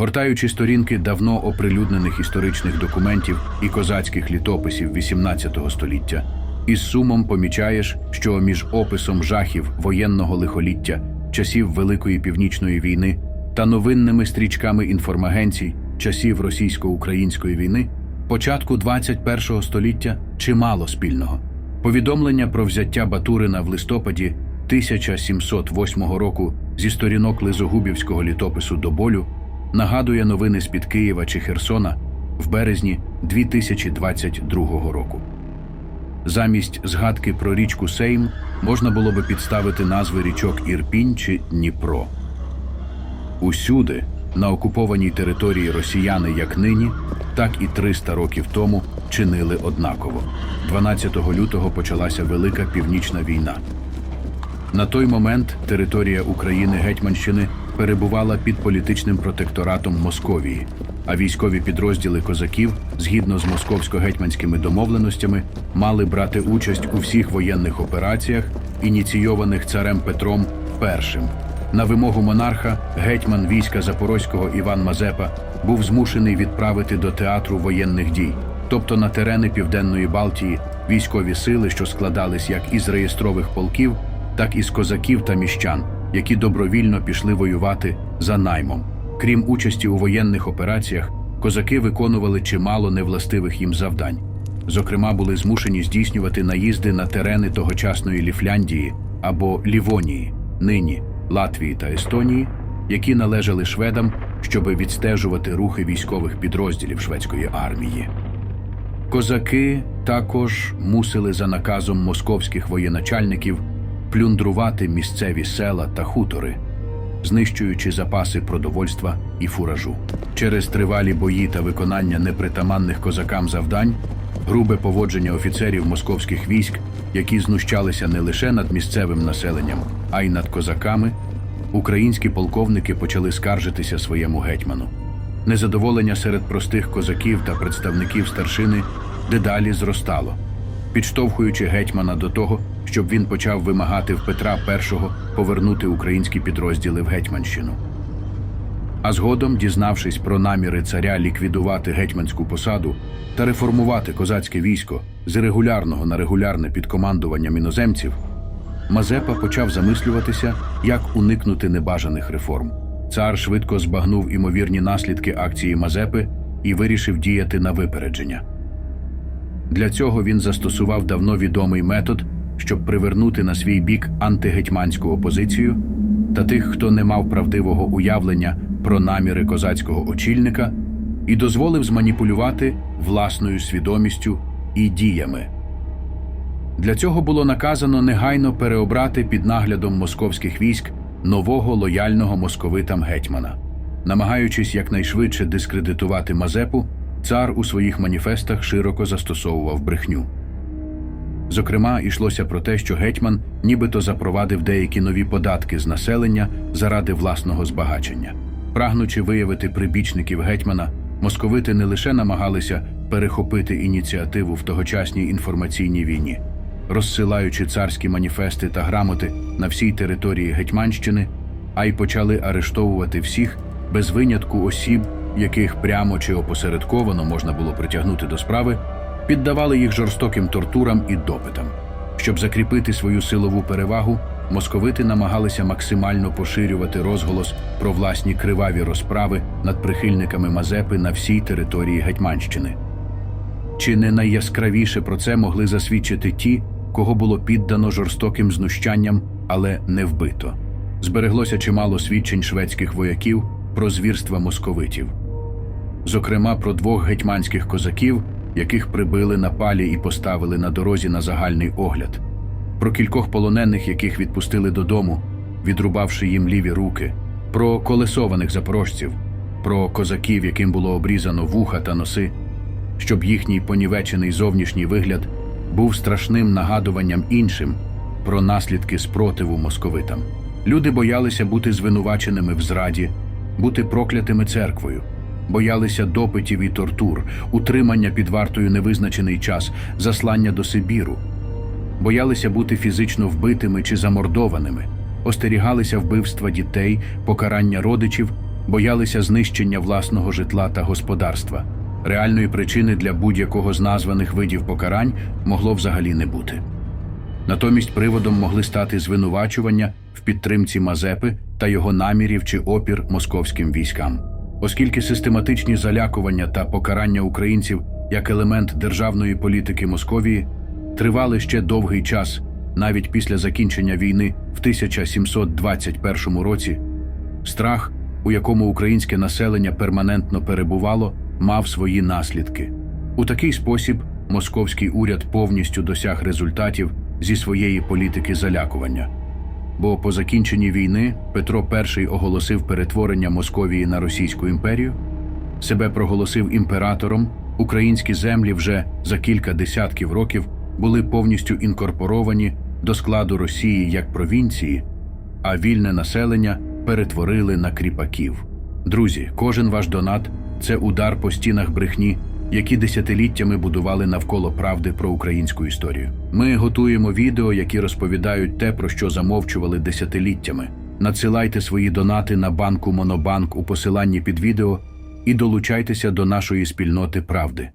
Гортаючи сторінки давно оприлюднених історичних документів і козацьких літописів XVIII століття, із сумом помічаєш, що між описом жахів воєнного лихоліття, часів Великої Північної війни та новинними стрічками інформагенцій часів російсько-української війни, початку 21 століття чимало спільного. Повідомлення про взяття Батурина в листопаді 1708 року зі сторінок Лизогубівського літопису до болю нагадує новини з-під Києва чи Херсона в березні 2022 року. Замість згадки про річку Сейм можна було би підставити назви річок Ірпінь чи Дніпро. Усюди, на окупованій території росіяни як нині, так і 300 років тому чинили однаково. 12 лютого почалася Велика Північна війна. На той момент територія України Гетьманщини перебувала під політичним протекторатом Московії, а військові підрозділи козаків, згідно з московсько-гетьманськими домовленостями, мали брати участь у всіх воєнних операціях, ініційованих царем Петром І. На вимогу монарха гетьман війська Запорозького Іван Мазепа був змушений відправити до театру воєнних дій, тобто на терени Південної Балтії, військові сили, що складались як із реєстрових полків, так і з козаків та міщан, які добровільно пішли воювати за наймом. Крім участі у воєнних операціях, козаки виконували чимало невластивих їм завдань. Зокрема, були змушені здійснювати наїзди на терени тогочасної Ліфляндії або Лівонії, нині Латвії та Естонії, які належали шведам, щоб відстежувати рухи військових підрозділів шведської армії. Козаки також мусили за наказом московських воєначальників плюндрувати місцеві села та хутори, знищуючи запаси продовольства і фуражу. Через тривалі бої та виконання непритаманних козакам завдань, грубе поводження офіцерів московських військ, які знущалися не лише над місцевим населенням, а й над козаками, українські полковники почали скаржитися своєму гетьману. Незадоволення серед простих козаків та представників старшини дедалі зростало, підштовхуючи гетьмана до того, щоб він почав вимагати в Петра І повернути українські підрозділи в Гетьманщину. А згодом, дізнавшись про наміри царя ліквідувати гетьманську посаду та реформувати козацьке військо з регулярного на регулярне під командуванням іноземців, Мазепа почав замислюватися, як уникнути небажаних реформ. Цар швидко збагнув імовірні наслідки акції Мазепи і вирішив діяти на випередження. Для цього він застосував давно відомий метод, щоб привернути на свій бік антигетьманську опозицію та тих, хто не мав правдивого уявлення про наміри козацького очільника, і дозволив зманіпулювати власною свідомістю і діями. Для цього було наказано негайно переобрати під наглядом московських військ нового лояльного московитам гетьмана. Намагаючись якнайшвидше дискредитувати Мазепу, цар у своїх маніфестах широко застосовував брехню. Зокрема, йшлося про те, що гетьман нібито запровадив деякі нові податки з населення заради власного збагачення. Прагнучи виявити прибічників гетьмана, московити не лише намагалися перехопити ініціативу в тогочасній інформаційній війні, розсилаючи царські маніфести та грамоти на всій території Гетьманщини, а й почали арештовувати всіх без винятку осіб, яких прямо чи опосередковано можна було притягнути до справи, піддавали їх жорстоким тортурам і допитам. Щоб закріпити свою силову перевагу, московити намагалися максимально поширювати розголос про власні криваві розправи над прихильниками Мазепи на всій території Гетьманщини. Чи не найяскравіше про це могли засвідчити ті, кого було піддано жорстоким знущанням, але не вбито? Збереглося чимало свідчень шведських вояків про звірства московитів, зокрема про двох гетьманських козаків, яких прибили на палі і поставили на дорозі на загальний огляд, про кількох полонених, яких відпустили додому, відрубавши їм ліві руки, про колесованих запорожців, про козаків, яким було обрізано вуха та носи, щоб їхній понівечений зовнішній вигляд був страшним нагадуванням іншим про наслідки спротиву московитам. Люди боялися бути звинуваченими в зраді, бути проклятими церквою, боялися допитів і тортур, утримання під вартою невизначений час, заслання до Сибіру, боялися бути фізично вбитими чи замордованими, остерігалися вбивства дітей, покарання родичів, боялися знищення власного житла та господарства. Реальної причини для будь-якого з названих видів покарань могло взагалі не бути. Натомість приводом могли стати звинувачування в підтримці Мазепи та його намірів чи опір московським військам. Оскільки систематичні залякування та покарання українців як елемент державної політики Московії тривали ще довгий час, навіть після закінчення війни в 1721 році, страх, у якому українське населення перманентно перебувало, мав свої наслідки. У такий спосіб московський уряд повністю досяг результатів зі своєї політики залякування. Бо по закінченні війни Петро І оголосив перетворення Московії на Російську імперію, себе проголосив імператором, українські землі вже за кілька десятків років були повністю інкорпоровані до складу Росії як провінції, а вільне населення перетворили на кріпаків. Друзі, кожен ваш донат це удар по стінах брехні, які десятиліттями будували навколо правди про українську історію. Ми готуємо відео, які розповідають те, про що замовчували десятиліттями. Надсилайте свої донати на банку Монобанк у посиланні під відео і долучайтеся до нашої спільноти правди.